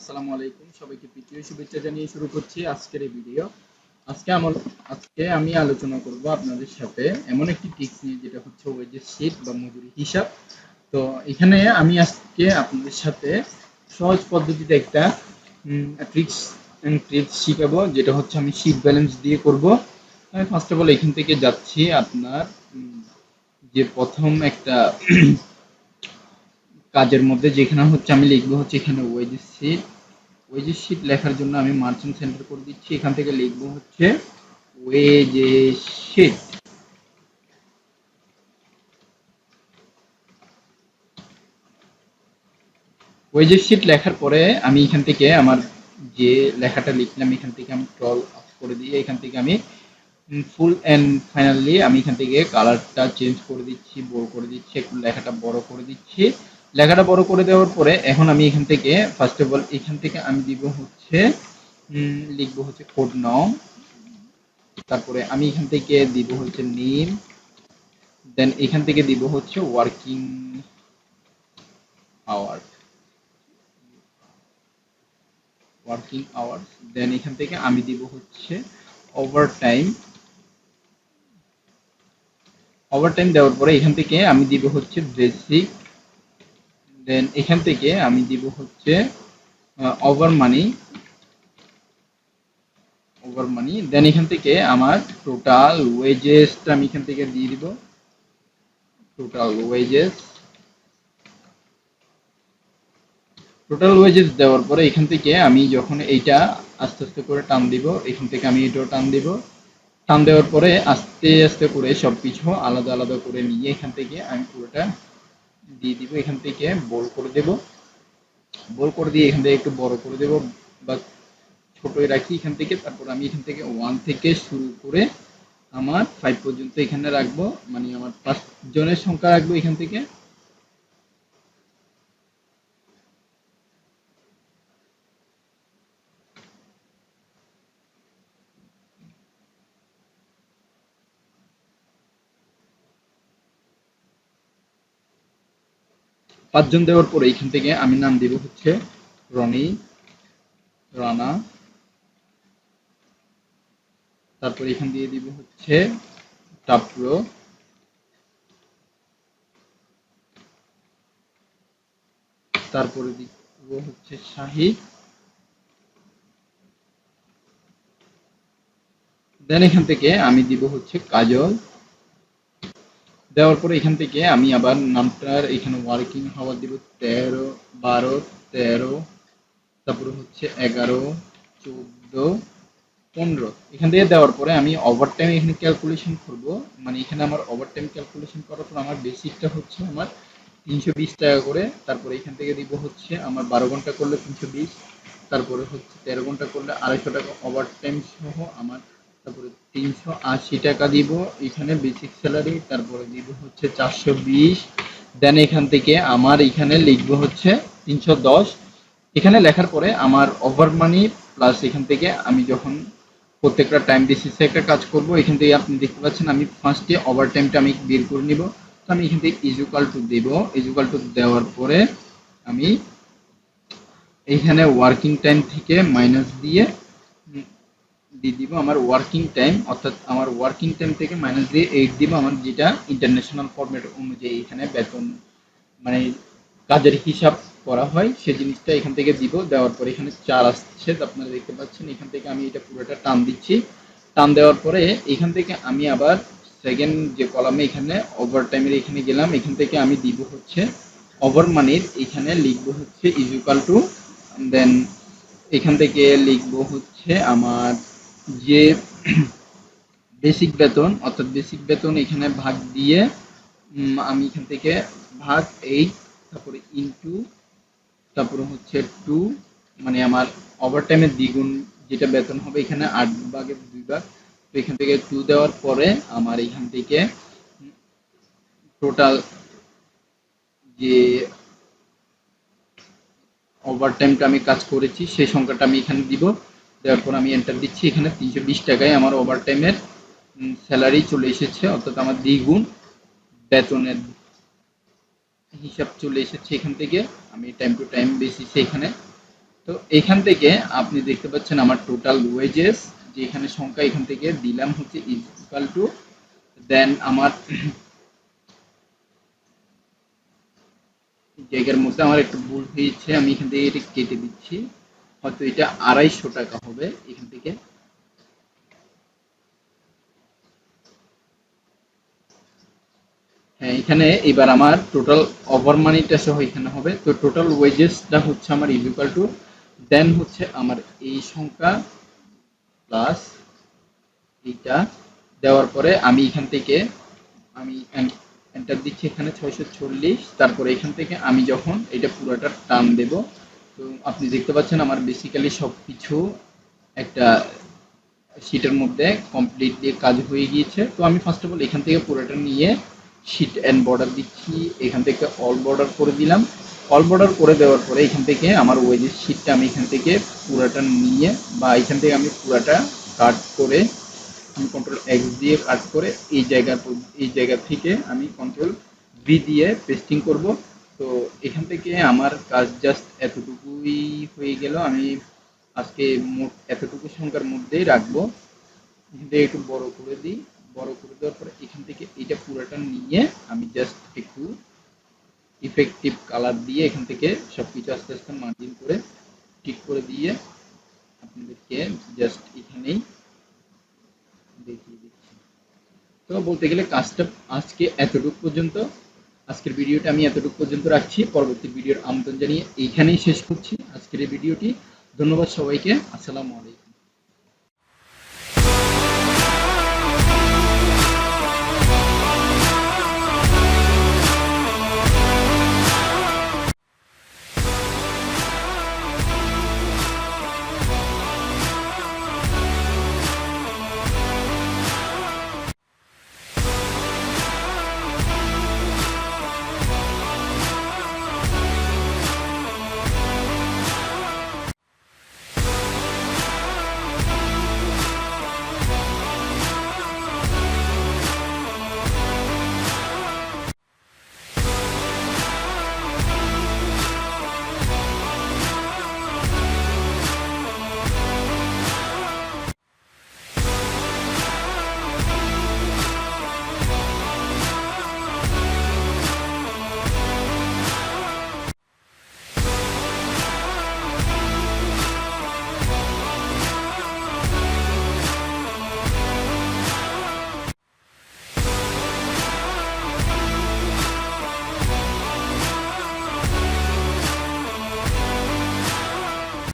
আসসালামু আলাইকুম। সবাইকে তৃতীয় শুভেচ্ছা জানিয়ে শুরু করছি আজকের এই ভিডিও। আজকে আমার আজকে আমি আলোচনা করব আপনাদের সাথে এমন একটি টিপস নিয়ে, যেটা হচ্ছে ওয়েজেস শিট বা মজুরি হিসাব। তো এখানে আমি আজকে আপনাদের সাথে সহজ পদ্ধতিতে একটা ট্রিক্স ট্রিক্স শিখাবো, যেটা হচ্ছে আমি শিট ব্যালেন্স দিয়ে করব। ফার্স্ট অফ অল এখান থেকে যাচ্ছি আপনার যে প্রথম একটা কাজের মধ্যে যেখানে হচ্ছে আমি লিখব হচ্ছে এখানে ওয়েজেস শিট ওয়েজেস শিট লেখার জন্য আমি মার্চেন্ট সেন্টার করে দিচ্ছি। এখান থেকে লিখব হচ্ছে ওয়েজেস শিট ওয়েজেস শিট লেখার পরে আমি এখান থেকে আমার যে লেখাটা লিখলাম, এখান থেকে আমি টল অফ করে দিয়ে এখান থেকে আমি ফুল অ্যান্ড ফাইনালি আমি এখান থেকে কালারটা চেঞ্জ করে দিচ্ছি বড় করে দিচ্ছি, একটু লেখাটা বড় করে দিচ্ছি। লেখাটা বড় করে দেওয়ার পরে এখন আমি এখান থেকে ফার্স্ট অফ অল এখান থেকে আমি দিব হচ্ছে লিখব হচ্ছে কোড নং তারপরে আমি এখান থেকে দিব হচ্ছে নেম দেন এখান থেকে দিব হচ্ছে working hour working hours then এখান থেকে আমি দিব হচ্ছে ওভার টাইম ওভার টাইম দেওয়ার পরে এখান থেকে আমি দিব হচ্ছে বেসিক দেন এখান থেকে আমি দিব হচ্ছে ওভার মানি ওভার মানি দেন এখান থেকে আমার টোটাল ওয়েজেসটা আমি এখান থেকে দিয়ে দিব। টোটাল ওয়েজেস টোটাল ওয়েজেস দেওয়ার পরে এখান থেকে আমি যখন এইটা আস্তে আস্তে করে টান দিব, এখান থেকে আমি এটাও টান দিব। টান দেওয়ার পরে আস্তে আস্তে করে সব কিছু আলাদা আলাদা করে নিয়ে এখান থেকে আমি পুরোটা দিয়ে দিব এখান থেকে বোল করে দেব। বোল করে দিয়ে এখান থেকে একটু বড় করে দেব বা ছোটই রাখি এখান থেকে। তারপর আমি এখান থেকে ওয়ান থেকে শুরু করে আমার ফাইভ পর্যন্ত এখানে রাখব। মানে আমার পাঁচ জনের সংখ্যা রাখব এখান থেকে। পাঁচজন দেওয়ার পরে এখান থেকে আমি নাম দিব হচ্ছে রনি, রানা, তারপর এখান দিয়ে দিব হচ্ছে টাপ্রো তারপরে দিব হচ্ছে শাহিদ দেন এখান থেকে আমি দিব হচ্ছে কাজল। দেওয়ার পরে এখান থেকে আমি আবার নামটার এখানে ওয়ার্কিং হাওয়ার দিব তেরো, বারো, তেরো, তারপরে হচ্ছে এগারো, চোদ্দ, পনেরো। এখান থেকে দেওয়ার পরে আমি ওভার টাইম এখানে ক্যালকুলেশন করব। মানে এখানে আমার ওভার টাইম ক্যালকুলেশন করার পর আমার বেসিকটা হচ্ছে আমার তিনশো বিশ টাকা করে। তারপরে এখান থেকে দিব হচ্ছে আমার বারো ঘণ্টা করলে তিনশো বিশ, তারপরে হচ্ছে তেরো ঘণ্টা করলে আড়াইশো টাকা ওভার টাইম সহ আমার তারপরে তিনশো আশি টাকা দিব। এখানে বেসিক স্যালারি তারপরে দিব হচ্ছে চারশো বিশ। দেন এখান থেকে আমার এখানে লিখব হচ্ছে তিনশো দশ। এখানে লেখার পরে আমার ওভার মানি প্লাস এখান থেকে আমি যখন প্রত্যেকটা টাইম বেসিসে একটা কাজ করব, এখান থেকে আপনি দেখতে পাচ্ছেন আমি ফার্স্টে ওভার টাইমটা আমি বের করে নিব। তো আমি এখান থেকে ইজুকাল টু দেব। ইজুকাল টু দেওয়ার পরে আমি এইখানে ওয়ার্কিং টাইম থেকে মাইনাস দিয়ে দিয়ে দিব আমার ওয়ার্কিং টাইম অর্থাৎ আমার ওয়ার্কিং টাইম থেকে মাইনাস দিয়ে এইট দিব আমার যেটা ইন্টারন্যাশনাল ফরম্যাট অনুযায়ী এখানে বেতন মানে কাজের হিসাব করা হয়, সেই জিনিসটা এখান থেকে দিব, দেওয়ার পরে এখানে চার আসছে আপনারা দেখতে পাচ্ছেন, এখান থেকে আমি এটা পুরোটা টান দিচ্ছি। টান দেওয়ার পরে এখান থেকে আমি আবার সেকেন্ড যে কলামে এখানে ওভার টাইমের এখানে গেলাম, এখান থেকে আমি দিব হচ্ছে ওভার মানির এখানে লিখব হচ্ছে ইজুকাল টু দেন এখান থেকে লিখব হচ্ছে আমার যে বেসিক বেতন, অর্থাৎ বেসিক বেতন এখানে ভাগ দিয়ে আমি এখান থেকে ভাগ এইট তারপরে ইনটু তারপরে হচ্ছে টু মানে আমার ওভার টাইমের দ্বিগুণ যেটা বেতন হবে এখানে আট ভাগের দুই ভাগ। তো এখান থেকে টু দেওয়ার পরে আমার এখান থেকে টোটাল যে ওভার টাইমটা আমি কাজ করেছি, সেই সংখ্যাটা আমি এখানে দিব। দেওয়ার আমি এন্টার দিচ্ছি এখানে তিনশো বিশ টাকায় আমার ওভার টাইমের স্যালারি চলে এসেছে, অর্থাৎ আমার দ্বিগুণ বেতনের হিসাব চলে এসেছে এখান থেকে, আমি টাইম টু টাইম বেসিসে এখানে। তো এখান থেকে আপনি দেখতে পাচ্ছেন আমার টোটাল ওয়েজেস যে এখানে সংখ্যা এখান থেকে দিলাম হচ্ছে ইকুয়াল টু দেন আমার জায়গার মধ্যে আমার একটু ভুল হয়েছে, আমি এখান থেকে এটা কেটে দিচ্ছি। হয়তো এটা আড়াইশো টাকা হবে এখান থেকে। হ্যাঁ এখানে এবার আমার টোটাল ওভার মানিটা সহ এখানে হবে। তো টোটাল ওয়েজেসটা হচ্ছে আমার ইকুয়াল টু দেন হচ্ছে আমার এই সংখ্যা প্লাস এইটা দেওয়ার পরে আমি এখান থেকে আমি এন্টার দিচ্ছি এখানে ছয়শো চল্লিশ। তারপরে এখান থেকে আমি যখন এটা পুরোটা টান দেব তো আপনি দেখতে পাচ্ছেন আমার বেসিক্যালি সব কিছু একটা শিটের মধ্যে কমপ্লিটলি কাজ হয়ে গিয়েছে। তো আমি ফার্স্ট অফ অল এখান থেকে পুরোটা নিয়ে শিট অ্যান্ড বর্ডার দিচ্ছি। এখান থেকে অল বর্ডার করে দিলাম। অল বর্ডার করে দেওয়ার পরে এখান থেকে আমার ওয়েজের শিটটা আমি এখান থেকে পুরাটা নিয়ে বা এখান থেকে আমি পুরাটা কাট করে আমি কন্ট্রোল এক্স দিয়ে কাট করে এই জায়গার এই জায়গা থেকে আমি কন্ট্রোল ভি দিয়ে পেস্টিং করব। তো এখান থেকে আমার কাজ জাস্ট এতটুকুই হয়ে গেল। আমি আজকে এতটুকু সংখ্যার মধ্যেই রাখব। এখান থেকে একটু বড় করে দিই। বড় করে দেওয়ার পরে এখান থেকে এটা পুরোটা নিয়ে আমি জাস্ট একটু ইফেক্টিভ কালার দিয়ে এখান থেকে সব কিছু আস্তে আস্তে মার্জিন করে ঠিক করে দিয়ে আপনাদেরকে জাস্ট এখানেই দেখিয়ে দিচ্ছি। তো বলতে গেলে কাজটা আজকে এতটুকু পর্যন্ত। আজকের ভিডিওটা আমি এতটুকু পর্যন্ত রাখছি। পরবর্তী ভিডিওর আমন্ত্রণ জানিয়ে এইখানেই শেষ করছি। আজকের এই ভিডিওটি। ধন্যবাদ সবাইকে। আসসালামু আলাইকুম।